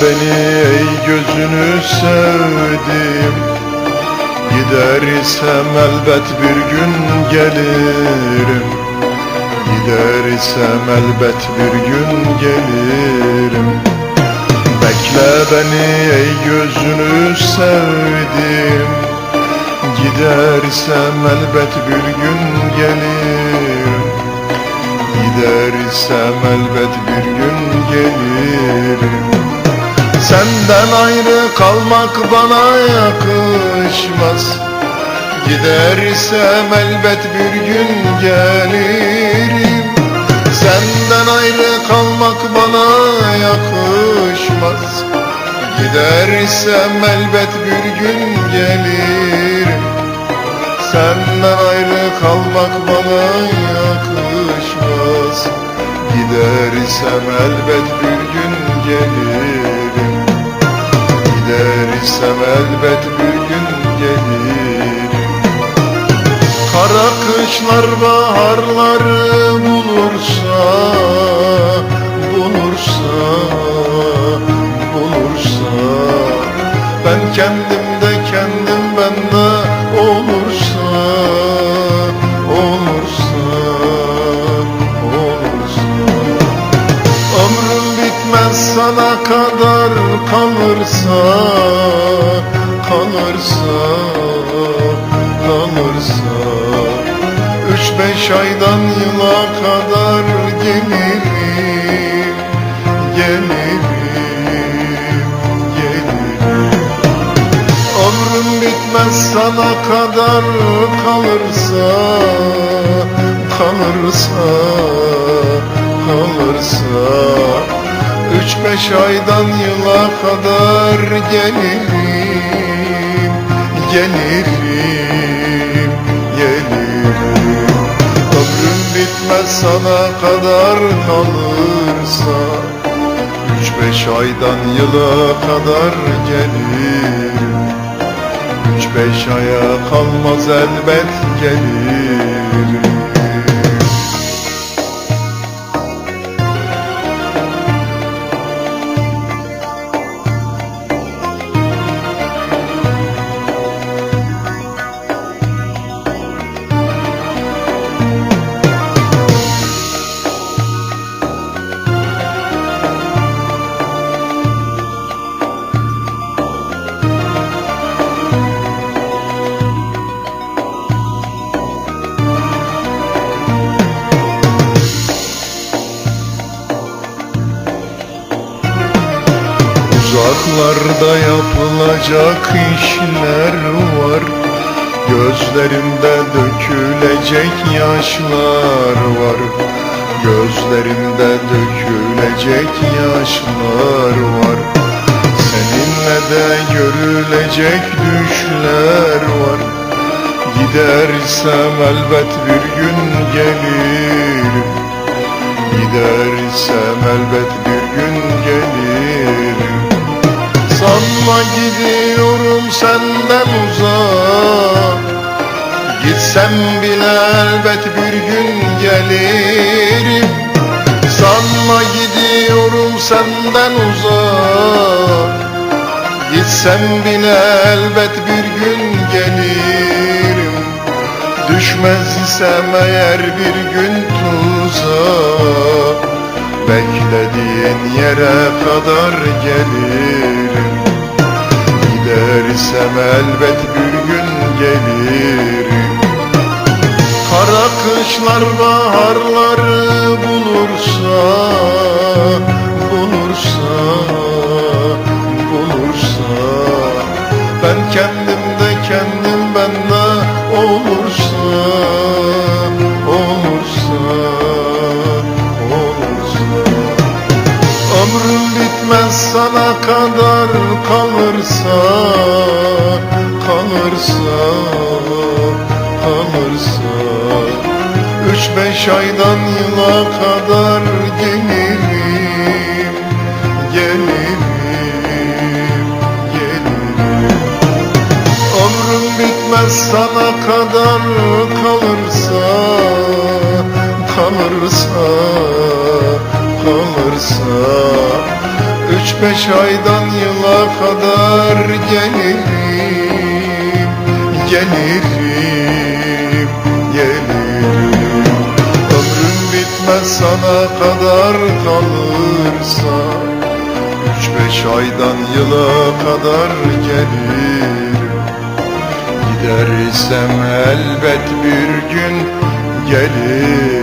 beni ey gözünü sevdim. Gidersem elbet bir gün gelirim. Gidersem elbet bir gün gelirim. Bekle beni ey gözünü sevdim. Gidersem elbet bir gün gelirim. Gidersem elbet bir gün gelirim Senden ayrı kalmak bana yakışmaz. Gidersem elbet bir gün gelirim. Senden ayrı kalmak bana yakışmaz. Gidersem elbet bir gün gelirim. Senden ayrı kalmak bana yakışmaz. Gidersem elbet bir gün gelirim elbet bir gün gelirim Kara kışlar baharları bulursa Bulursa Bulursa. Ben kendim sana kadar kalırsa Kalırsa Kalırsa. Üç beş aydan yıla kadar gelirim Gelirim Gelirim. Ömrüm bitmez sana kadar kalırsa Kalırsa Kalırsa Üç beş aydan yıla kadar gelirim Gelirim Gelirim. Ömrüm bitmez sana kadar kalırsa Üç beş aydan yıla kadar gelirim. Üç beş aya kalmaz elbet gelirim Uzaklarda yapılacak işler var. Gözlerimde dökülecek yaşlar var. Gözlerimde dökülecek yaşlar var. Seninle de görülecek düşler var. Gidersem elbet bir gün gelirim Gidersem elbet bir Sanma gidiyorum senden uzak. Gitsem bile elbet bir gün gelirim. Sanma gidiyorum senden uzak. Gitsem bile elbet bir gün gelirim. Düşmez isem eğer bir gün tuzağa Beklediğin yere kadar gelirim Gidersem elbet bir gün gelirim Kara kışlar baharları bulursa Bulursa Bulursa. Ben kendimde kendim bende olursa aydan yıla kadar gelirim Gelirim Gelirim. Ömrüm bitmez sana kadar kalırsa Kalırsa Kalırsa. Üç beş aydan yıla kadar gelirim Gelirim, kadar kalırsa Üç beş aydan yıla kadar gelirim Gidersem elbet bir gün gelir